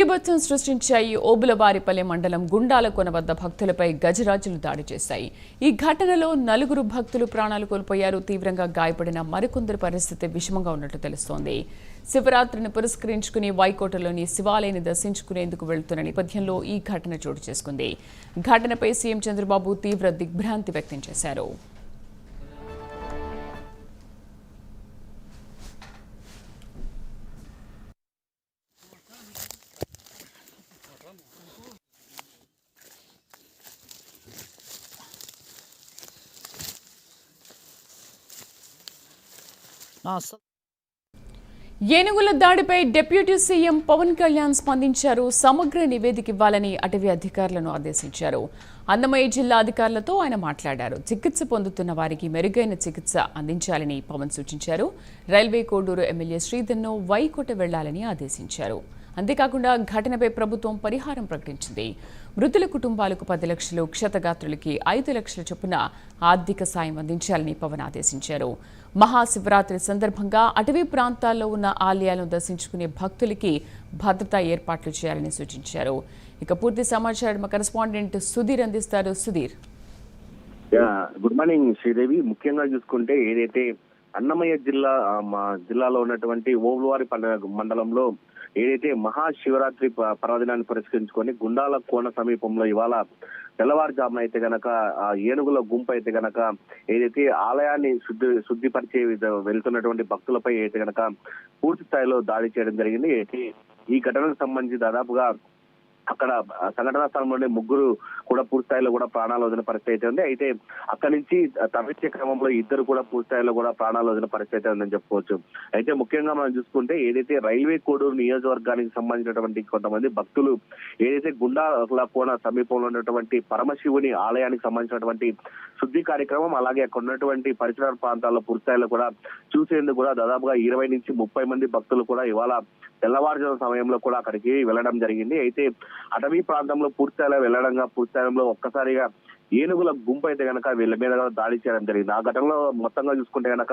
బీభత్సం సృష్టించాయి ఓబులవారిపల్లె మండలం గుండాల కొన వద్ద భక్తులపై గజరాజులు దాడి చేశాయి. ఈ ఘటనలో నలుగురు భక్తులు ప్రాణాలు కోల్పోయారు. తీవ్రంగా గాయపడిన మరికొందరు పరిస్థితి విషమంగా ఉన్నట్లు తెలుస్తోంది. శివరాత్రిని పురస్కరించుకుని వైకోటలోని శివాలయాన్ని దర్శించుకునేందుకు వెళ్తున్న నేపథ్యంలో ఈ ఘటన చోటు చేసుకుంది. ఘటనపై సీఎం చంద్రబాబు తీవ్ర దిగ్భ్రాంతి వ్యక్తం చేశారు. ఏనుగుల దాడిపై డిప్యూటీ సీఎం పవన్ కళ్యాణ్ స్పందించారు. సమగ్ర నివేదిక ఇవ్వాలని అటవీ అధికారులను ఆదేశించారు. అన్నమయ్య జిల్లా అధికారులతో ఆయన మాట్లాడారు. చికిత్స పొందుతున్న వారికి మెరుగైన చికిత్స అందించాలని పవన్ సూచించారు. రైల్వే కోడూరు ఎమ్మెల్యే శ్రీధర్ను వైకోట వెళ్ళాలని ఆదేశించారు. అంతేకాకుండా ఘటనపై ప్రభుత్వం పరిహారం ప్రకటించింది. మృతుల కుటుంబాలకు పది లక్షలు క్షతగాత్రులకి ఐదు లక్షల చొప్పున ఆర్థిక సాయం అందించాలని పవన్ ఆదేశించారు. మహాశివరాత్రి సందర్భంగా అటవీ ప్రాంతాల్లో ఉన్న ఆలయాలను దర్శించుకునే భక్తులకి భద్రతా ఏర్పాట్లు చేయాలని సూచించారు. ఇక పూర్తి సమాచారం కరెస్పాండెంట్ సుధీర్ అందిస్తారు. సుధీర్. Good morning Sridevi. ముఖ్యంగా చూసుకుంటే ఏదైతే అన్నమయ్య జిల్లా మా జిల్లాలో ఉన్నటువంటి ఓవులవారి మండలంలో ఏదైతే మహాశివరాత్రి ప- పర్వదినాన్ని పురస్కరించుకొని గుండాల కోన సమీపంలో ఇవాళ తెల్లవారుజామున అయితే గనక ఆ ఏనుగుల గుంపు అయితే గనక ఏదైతే ఆలయాన్ని శుద్ధి శుద్ధిపరిచే వెళ్తున్నటువంటి భక్తులపై అయితే గనక పూర్తి స్థాయిలో దాడి చేయడం జరిగింది. అయితే ఈ ఘటనకు సంబంధించి దాదాపుగా అక్కడ సంఘటనా స్థలంలోనే ముగ్గురు కూడా పూర్తిస్థాయిలో కూడా ప్రాణాలు వదిలిన పరిస్థితి అయితే ఉంది. అయితే అక్కడి నుంచి తప్పించే క్రమంలో ఇద్దరు కూడా పూర్తిస్థాయిలో కూడా ప్రాణాలు వదిలిన పరిస్థితి అయితే ఉందని చెప్పుకోవచ్చు. అయితే ముఖ్యంగా మనం చూసుకుంటే ఏదైతే రైల్వే కోడూరు నియోజకవర్గానికి సంబంధించినటువంటి కొంతమంది భక్తులు ఏదైతే గుండాల కోన సమీపంలో ఉన్నటువంటి పరమశివుని ఆలయానికి సంబంధించినటువంటి శుద్ధి కార్యక్రమం అలాగే అక్కడ ఉన్నటువంటి పరిసర ప్రాంతాల్లో పూర్తిస్థాయిలో కూడా చూసేందుకు కూడా దాదాపుగా ఇరవై నుంచి ముప్పై మంది భక్తులు కూడా ఇవాళ తెల్లవారుజాము సమయంలో కూడా అక్కడికి వెళ్ళడం జరిగింది. అయితే అటవీ ప్రాంతంలో పూర్తిస్థాయిలో వెళ్ళడంగా పూర్తిస్థాయిలో ఒక్కసారిగా ఏనుగుల గుంపు అయితే గనక వీళ్ళ మీద దాడి చేయడం జరిగింది. ఆ ఘటనలో మొత్తంగా చూసుకుంటే గనక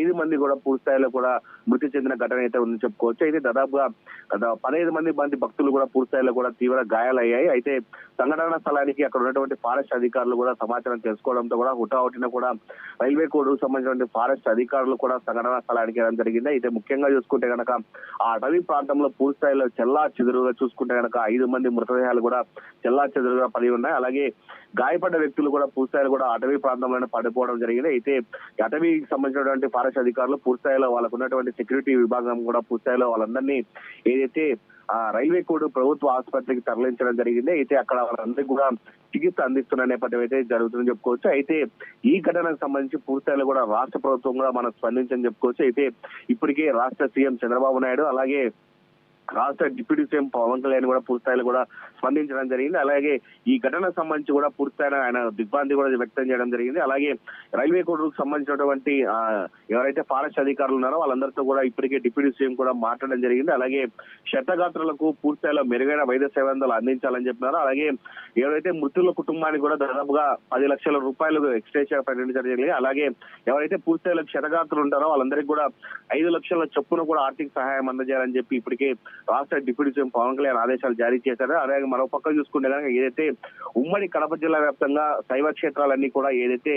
ఐదు మంది కూడా పూర్తిస్థాయిలో కూడా మృతి చెందిన ఘటన అయితే ఉందని చెప్పుకోవచ్చు. అయితే దాదాపుగా పదహైదు మంది మంది భక్తులు కూడా పూర్తిస్థాయిలో కూడా తీవ్ర గాయాలయ్యాయి. అయితే సంఘటన స్థలానికి అక్కడ ఉన్నటువంటి ఫారెస్ట్ అధికారులు కూడా సమాచారం తెలుసుకోవడంతో కూడా హుటాహుటిన కూడా రైల్వే కోడ్ సంబంధించినటువంటి ఫారెస్ట్ అధికారులు కూడా సంఘటన స్థలానికి వెళ్ళడం జరిగింది. అయితే ముఖ్యంగా చూసుకుంటే గనక ఆ అటవీ ప్రాంతంలో పూర్తి స్థాయిలో చెల్లా చెదురుగా చూసుకుంటే గనక ఐదు మంది మృతదేహాలు కూడా చెల్లా చెదురుగా పడి ఉన్నాయి. అలాగే గాయపడ్డ వ్యక్తులు కూడా పూర్తిస్థాయిలో కూడా అటవీ ప్రాంతంలోనే పడిపోవడం జరిగింది. అయితే అటవీకి సంబంధించినటువంటి ఫారెస్ట్ అధికారులు పూర్తిస్థాయిలో వాళ్ళకు ఉన్నటువంటి సెక్యూరిటీ విభాగం కూడా పూర్తి స్థాయిలో వాళ్ళందరినీ ఏదైతే ఆ రైల్వే కోడ్ ప్రభుత్వ ఆసుపత్రికి తరలించడం జరిగింది. అయితే అక్కడ వాళ్ళందరికీ కూడా చికిత్స అందిస్తున్న నేపథ్యం అయితే జరుగుతుందని చెప్పుకోవచ్చు. అయితే ఈ ఘటనకు సంబంధించి పూర్తిస్థాయిలో కూడా రాష్ట్ర ప్రభుత్వం కూడా మనం స్పందించని చెప్పుకోవచ్చు. అయితే ఇప్పటికే రాష్ట్ర సీఎం చంద్రబాబు నాయుడు అలాగే రాష్ట్ర డిప్యూటీ సీఎం పవన్ కళ్యాణ్ కూడా పూర్తిస్థాయిలో కూడా స్పందించడం జరిగింది. అలాగే ఈ ఘటనకు సంబంధించి కూడా పూర్తిస్థాయిన ఆయన దిగ్భ్రాంతి కూడా వ్యక్తం చేయడం జరిగింది. అలాగే రైల్వే కోర్టుకు సంబంధించినటువంటి ఎవరైతే ఫారెస్ట్ అధికారులు ఉన్నారో వాళ్ళందరితో కూడా ఇప్పటికే డిప్యూటీ సీఎం కూడా మాట్లాడడం జరిగింది. అలాగే క్షతగాత్రులకు పూర్తిస్థాయిలో మెరుగైన వైద్య సేవలు అందించాలని చెప్పినారు. అలాగే ఎవరైతే మృతుల కుటుంబానికి కూడా దాదాపుగా పది లక్షల రూపాయలు ఎక్స్ట్రేషన్ ప్రకటించడం జరిగింది. అలాగే ఎవరైతే పూర్తిస్థాయిలో క్షతగాత్రులు ఉంటారో వాళ్ళందరికీ కూడా ఐదు లక్షల చొప్పున కూడా ఆర్థిక సహాయం అందజేయాలని చెప్పి ఇప్పటికే రాష్ట్ర డిప్యూటీ సీఎం పవన్ కళ్యాణ్ ఆదేశాలు జారీ చేశారు. అలాగే మరో పక్క చూసుకుంటే కనుక ఏదైతే ఉమ్మడి కడప జిల్లా వ్యాప్తంగా శైవ క్షేత్రాలన్నీ కూడా ఏదైతే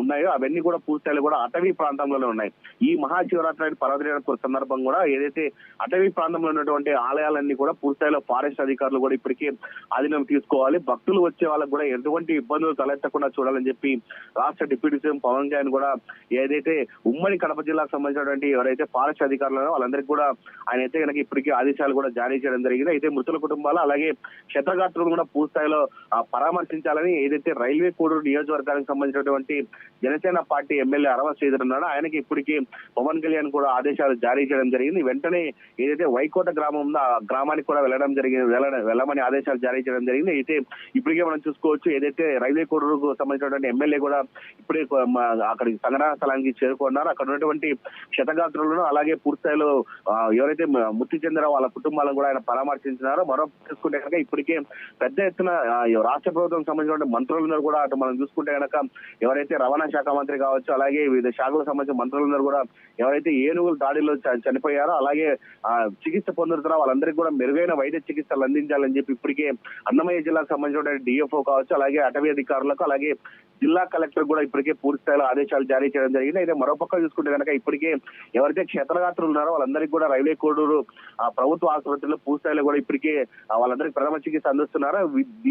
ఉన్నాయో అవన్నీ కూడా పూర్తిస్థాయిలో కూడా అటవీ ప్రాంతంలోనే ఉన్నాయి. ఈ మహాశివరాత్రి పర్వదిన సందర్భం కూడా ఏదైతే అటవీ ప్రాంతంలో ఉన్నటువంటి ఆలయాలన్నీ కూడా పూర్తిస్థాయిలో ఫారెస్ట్ అధికారులు కూడా ఇప్పటికే ఆధీనం తీసుకోవాలి. భక్తులు వచ్చే వాళ్ళకు కూడా ఎటువంటి ఇబ్బందులు తలెత్తకుండా చూడాలని చెప్పి రాష్ట్ర డిప్యూటీ సీఎం పవన్ కళ్యాణ్ కూడా ఏదైతే ఉమ్మడి కడప జిల్లాకు సంబంధించినటువంటి ఎవరైతే ఫారెస్ట్ అధికారులు వాళ్ళందరికీ కూడా ఆయన అయితే కనుక ఇప్పటికీ ఆదేశాలు కూడా జారీ చేయడం జరిగింది. అయితే మృతుల కుటుంబాలు అలాగే క్షతగాత్రులు కూడా పూర్తిస్థాయిలో పరామర్శించాలని ఏదైతే రైల్వే కోడూరు నియోజకవర్గానికి సంబంధించినటువంటి జనసేన పార్టీ ఎమ్మెల్యే అరవ శ్రీధర్ ఉన్నాడో ఆయనకి ఇప్పటికీ పవన్ కళ్యాణ్ కూడా ఆదేశాలు జారీ చేయడం జరిగింది. వెంటనే ఏదైతే వైకోట గ్రామం ఉందో ఆ గ్రామానికి కూడా వెళ్ళడం జరిగింది. వెళ్ళమని ఆదేశాలు జారీ చేయడం జరిగింది. అయితే ఇప్పటికే మనం చూసుకోవచ్చు ఏదైతే రైల్వే కోడూరుకు సంబంధించినటువంటి ఎమ్మెల్యే కూడా ఇప్పుడే అక్కడికి సంఘటన స్థలానికి చేరుకున్నారు. అక్కడ ఉన్నటువంటి క్షతగాత్రులను అలాగే పూర్తిస్థాయిలో ఎవరైతే మృతి చెందిన వాళ్ళ కుటుంబాలను కూడా ఆయన పరామర్శించినారో మరో చూసుకుంటే కనుక ఇప్పటికే పెద్ద ఎత్తున రాష్ట్ర ప్రభుత్వం సంబంధించిన మంత్రులందరూ కూడా అటు మనం చూసుకుంటే కనుక ఎవరైతే రవాణా శాఖ మంత్రి కావచ్చు అలాగే వివిధ శాఖలకు సంబంధించిన మంత్రులందరూ కూడా ఎవరైతే ఏనుగుల దాడిలో చనిపోయారో అలాగే ఆ, చికిత్స పొందుతున్నారో వాళ్ళందరికీ కూడా మెరుగైన వైద్య చికిత్సలు అందించాలని చెప్పి ఇప్పటికే అన్నమయ్య జిల్లాకు సంబంధించిన డిఎఫ్ఓ కావచ్చు అలాగే అటవీ అధికారులకు అలాగే జిల్లా కలెక్టర్ కూడా ఇప్పటికే పూర్తి స్థాయిలో ఆదేశాలు జారీ చేయడం జరిగింది. అయితే మరోపక్క చూసుకుంటే కనుక ఇప్పటికే ఎవరైతే క్షేత్రగాత్రులు ఉన్నారో వాళ్ళందరికీ కూడా రైల్వే కోడూరు ఆ ప్రభుత్వ ఆసుపత్రిలో పూర్తి స్థాయిలో కూడా ఇప్పటికే వాళ్ళందరికీ ప్రథమ చికిత్స అందిస్తున్నారు.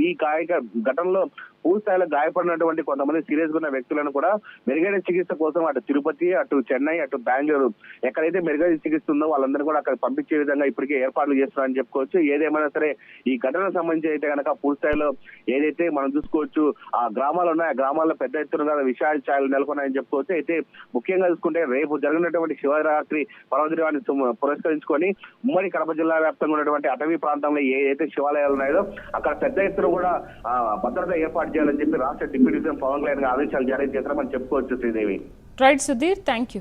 ఈ కాయక ఘటనలో పూర్తిస్థాయిలో గాయపడినటువంటి కొంతమంది సీరియస్ ఉన్న వ్యక్తులను కూడా మెరుగైన చికిత్స కోసం అటు తిరుపతి అటు చెన్నై అటు బెంగళూరు ఎక్కడైతే మెరుగైన చికిత్స ఉందో వాళ్ళందరూ కూడా అక్కడ పంపించే విధంగా ఇప్పటికే ఏర్పాట్లు చేస్తున్నారని చెప్పుకోవచ్చు. ఏదేమైనా సరే ఈ ఘటనకు సంబంధించి అయితే కనుక పూర్తిస్థాయిలో ఏదైతే మనం చూసుకోవచ్చు ఆ గ్రామాలు ఉన్నాయి ఆ గ్రామాల్లో పెద్ద ఎత్తున విషయాలు ఛాయలు నెలకొన్నాయని చెప్పుకోవచ్చు. అయితే ముఖ్యంగా చూసుకుంటే రేపు జరిగినటువంటి శివరాత్రి పర్వదినాన్ని పురస్కరించుకొని ఉమ్మడి కడప జిల్లా వ్యాప్తంగా ఉన్నటువంటి అటవీ ప్రాంతంలో ఏ అయితే శివాలయాలు ఉన్నాయో అక్కడ పెద్ద ఎత్తున కూడా భద్రత ఏర్పాటు చేయాలని చెప్పి రాష్ట్ర డిప్యూటీ సీఎం పవన్ కళ్యాణ్ ఆదేశాలు జారీ చేశారని చెప్పుకోవచ్చు Sridevi. Right Sudheer thank you